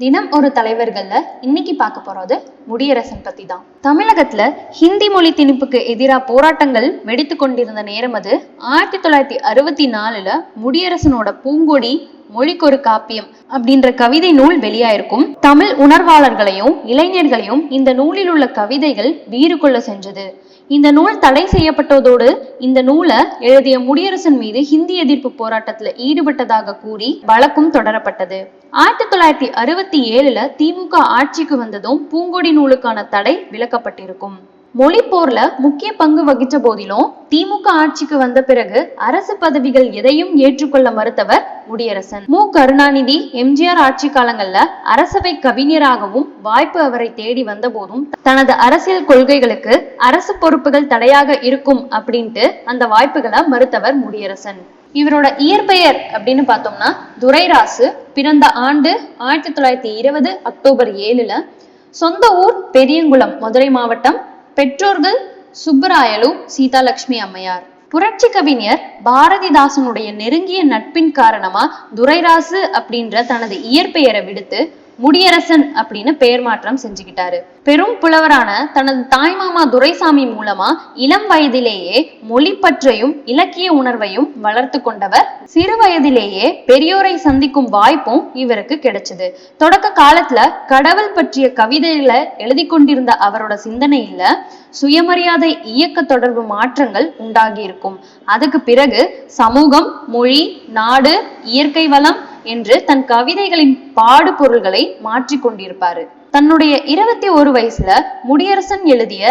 தினம் ஒரு தலைவர்கள்ல இன்னைக்கு பார்க்க போறது முடியரசன் பத்தி தான் தமிழகத்துல ஹிந்தி மொழி திணிப்புக்கு எதிராக போராட்டங்கள் வெடித்து கொண்டிருந்த நேரம் அது ஆயிரத்தி தொள்ளாயிரத்தி அறுபத்தி நாலுல முடியரசனோட பூங்கொடி மொழிக்கு ஒரு காப்பியம் அப்படின்ற கவிதை நூல் வெளியாயிருக்கும். தமிழ் உணர்வாளர்களையும் இளைஞர்களையும் இந்த நூலில் உள்ள கவிதைகள் வீறு கொள்ள செஞ்சது இந்த நூல் தடை செய்யப்பட்டதோடு இந்த நூலை எழுதிய முடியரசன் மீது ஹிந்தி எதிர்ப்பு போராட்டத்துல ஈடுபட்டதாக கூறி வழக்கும் தொடரப்பட்டது. ஆயிரத்தி தொள்ளாயிரத்தி அறுபத்தி ஏழுல திமுக ஆட்சிக்கு வந்ததும் பூங்கொடி நூலுக்கான தடை விலக்கப்பட்டிருக்கும். மொழி போர்ல முக்கிய பங்கு வகித்த போதிலும் திமுக ஆட்சிக்கு வந்த பிறகு அரசு பதவிகள் எதையும் ஏற்றுக்கொள்ள மறுத்தவர் முடியரசன் மு. கருணாநிதி எம்ஜிஆர் ஆட்சி காலங்கள்ல அரசவை கவிஞராகவும் வாய்ப்பு அவரை தேடி வந்த போதும் தனது அரசியல் கொள்கைகளுக்கு அரசு பொறுப்புகள் தடையாக இருக்கும் அப்படின்ட்டு அந்த வாய்ப்புகளை மறுத்தவர் முடியரசன். இவரோட இயற்பெயர் அப்படின்னு பார்த்தோம்னா துரைராசு. பிறந்த ஆண்டு ஆயிரத்தி தொள்ளாயிரத்தி இருபது அக்டோபர் ஏழுல சொந்த ஊர் பெரியங்குளம் மதுரை மாவட்டம் பெற்றோர்கள் சுப்பராயலு சீதாலட்சுமி அம்மையார். புரட்சி கவிஞர் பாரதிதாசனுடைய நெருங்கிய நட்பின் காரணமா துரைராசு அப்படின்ற தனது இயற்பெயரை விடுத்து முடியரசன் அப்படின்னு பெயர் மாற்றம் செஞ்சுக்கிட்டாரு. பெரும் புலவரான தனது தாய்மாமா துரைசாமி மூலமா இளம் வயதிலேயே மொழி பற்றையும் இலக்கிய உணர்வையும் வளர்த்து கொண்டவர். சிறு வயதிலேயே பெரியோரை சந்திக்கும் வாய்ப்பும் இவருக்கு கிடைச்சது. தொடக்க காலத்துல கடவுள் பற்றிய கவிதைகளை எழுதி கொண்டிருந்த அவரோட சிந்தனையில சுயமரியாதை இயக்க தொடர்பு மாற்றங்கள் உண்டாகி இருக்கும். அதுக்கு பிறகு சமூகம் மொழி நாடு இயற்கை வளம் என்று தன் கவிதைகளின் பாடு பொருள்களை மாற்றிக் கொண்டிருப்பாரு. தன்னுடைய இருபத்தி ஒரு வயசுல முடியரசன் எழுதிய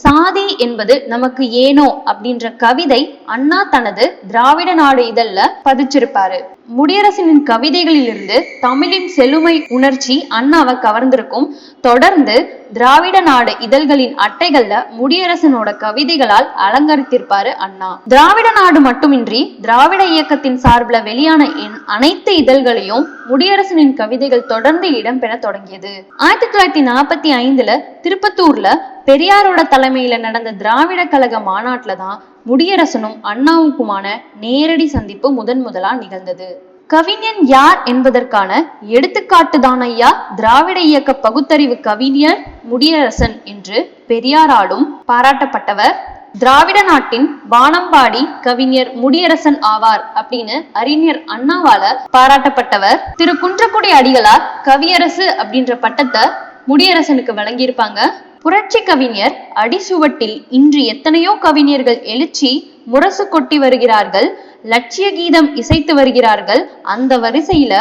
சாதி என்பது நமக்கு ஏனோ அப்படின்ற கவிதை அண்ணா தனது திராவிட நாடு இதழ்ல பதிச்சிருப்பாரு. முடியரசனின் கவிதைகளிலிருந்து தமிழின் செழுமை உணர்ச்சி அண்ணாவை கவர்ந்திருக்கும். தொடர்ந்து திராவிட நாடு இதழ்களின் அட்டைகள்ல முடியரசனோட கவிதைகளால் அலங்கரித்திருப்பாரு அண்ணா. திராவிட நாடு மட்டுமின்றி திராவிட இயக்கத்தின் சார்பில் வெளியான அனைத்து இதழ்களையும் முடியரசனின் கவிதைகள் தொடர்ந்து இடம்பெற தொடங்கியது. ஆயிரத்தி தொள்ளாயிரத்தி நாற்பத்தி ஐந்துல திருப்பத்தூர்ல பெரியாரோட தலைமையில நடந்த திராவிட கழக மாநாட்டுல தான் முடியரசனும் அண்ணாவுக்குமான நேரடி சந்திப்பு முதன் முதலா நிகழ்ந்தது. கவிஞன் யார் என்பதற்கான எடுத்துக்காட்டுதான் ஐயா திராவிட இயக்க பகுத்தறிவு கவிஞர் முடியரசன் என்று பெரியாராலும் பாராட்டப்பட்டவர். திராவிட நாட்டின் வானம்பாடி கவிஞர் முடியரசன் ஆவார் அப்படின்னு அறிஞர் அண்ணாவால பாராட்டப்பட்டவர். திரு குன்றக்குடி அடிகளார் கவியரசு அப்படின்ற பட்டத்தை முடியரசனுக்கு வழங்கியிருப்பாங்க. புரட்சி கவிஞர் அடிசுவட்டில் இன்று எத்தனையோ கவிஞர்கள் எழுச்சி முரசு கொட்டி வருகிறார்கள் லட்சிய கீதம் இசைத்து வருகிறார்கள். அந்த வரிசையில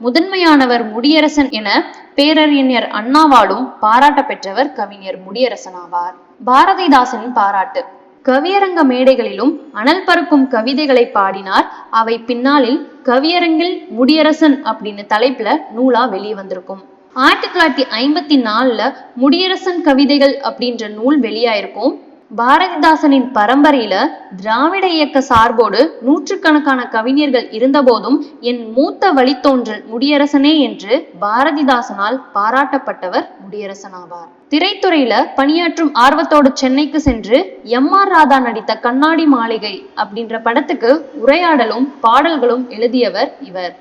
முதன்மையானவர் முடியரசன் என பேரறிஞர் அண்ணாவாலும் பாராட்ட பெற்றவர் கவிஞர் முடியரசன் ஆவார். பாரதிதாசனின் பாராட்டு. கவியரங்க மேடைகளிலும் அனல் பறக்கும் கவிதைகளை பாடினார். அவை பின்னாளில் கவியரங்கில் முடியரசன் அப்படின்னு தலைப்புல நூலா வெளியே வந்திருக்கும். ஆயிரத்தி தொள்ளாயிரத்தி ஐம்பத்தி நாலுல முடியரசன் கவிதைகள் அப்படின்ற நூல் வெளியாயிருக்கும். பாரதிதாசனின் பரம்பரையில திராவிட இயக்க சார்போடு நூற்றுக்கணக்கான கவிஞர்கள் இருந்தபோதும் என் மூத்த வழித்தோன்றல் முடியரசனே என்று பாரதிதாசனால் பாராட்டப்பட்டவர் முடியரசனாவார். திரைத்துறையில பணியாற்றும் ஆர்வத்தோடு சென்னைக்கு சென்று எம் ஆர் ராதா நடித்த கண்ணாடி மாளிகை அப்படின்ற படத்துக்கு உரையாடலும் பாடல்களும் எழுதியவர் இவர்.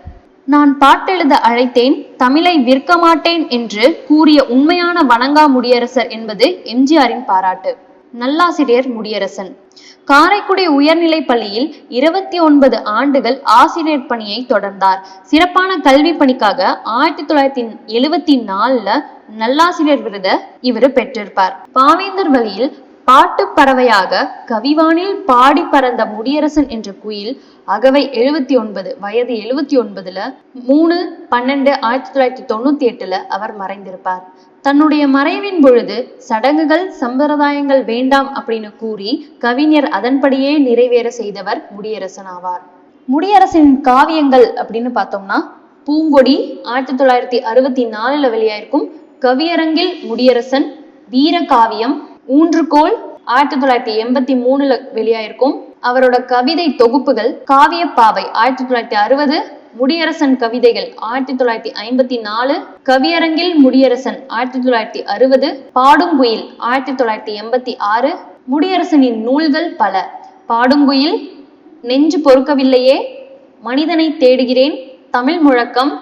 நான் பாட்டெழுத அழைத்தேன் தமிழை விற்க மாட்டேன் என்று கூறிய உண்மையான வணங்கா முடியரசர் என்பது எம்ஜிஆரின் பாராட்டு. நல்லாசிரியர் முடியரசன். காரைக்குடி உயர்நிலை பள்ளியில் இருபத்தி ஒன்பது ஆண்டுகள் ஆசிரியர் பணியை தொடர்ந்தார். சிறப்பான கல்வி பணிக்காக ஆயிரத்தி தொள்ளாயிரத்தி எழுவத்தி நாலுல நல்லாசிரியர் விருத இவர் பெற்றிருப்பார். பாவேந்தர் வழியில் பாட்டு பறவையாக கவிவானில் பாடி பறந்த முடியரசன் என்ற குயில் அகவை எழுபத்தி ஒன்பது வயது எழுபத்தி ஒன்பதுல மூணு பன்னெண்டு ஆயிரத்தி தொள்ளாயிரத்தி தொண்ணூத்தி எட்டுல அவர் மறைந்திருப்பார். தன்னுடைய மறைவின் பொழுது சடங்குகள் சம்பிரதாயங்கள் வேண்டாம் அப்படின்னு கூறி கவிஞர் அதன்படியே நிறைவேற செய்தவர் முடியரசன் ஆவார். முடியரசின் காவியங்கள் அப்படின்னு பார்த்தோம்னா பூங்கொடி ஆயிரத்தி தொள்ளாயிரத்தி அறுபத்தி நாலுல வெளியாயிருக்கும் கவியரங்கில் முடியரசன் வீர காவியம் ஊன்றுகோல் ஆயிரத்தி தொள்ளாயிரத்தி எண்பத்தி மூணுல வெளியாயிருக்கும். அவரோட கவிதை தொகுப்புகள் காவியப்பாவை ஆயிரத்தி தொள்ளாயிரத்தி அறுபது முடியரசன் கவிதைகள் ஆயிரத்தி தொள்ளாயிரத்தி ஐம்பத்தி நாலு கவியரங்கில் முடியரசன் ஆயிரத்தி தொள்ளாயிரத்தி அறுபது பாடுங்குயில் ஆயிரத்தி தொள்ளாயிரத்தி எண்பத்தி ஆறு முடியரசனின் நூல்கள் பல. பாடுங்குயில் நெஞ்சு பொறுக்கவில்லையே மனிதனை தேடுகிறேன் தமிழ் முழக்கம்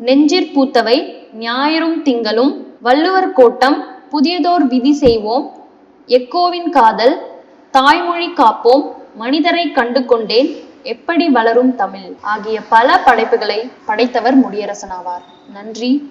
நெஞ்சிற் பூத்தவை ஞாயிறும் திங்களும் வள்ளுவர் கோட்டம் புதியதோர் விதி செய்வோம். எக்கோவின் காதல் தாய்மொழி காப்போம். மனிதரை கண்டு கொண்டேன் எப்படி வளரும் தமிழ்? ஆகிய பல படைப்புகளை படைத்தவர் முடியரசன் ஆவார் நன்றி.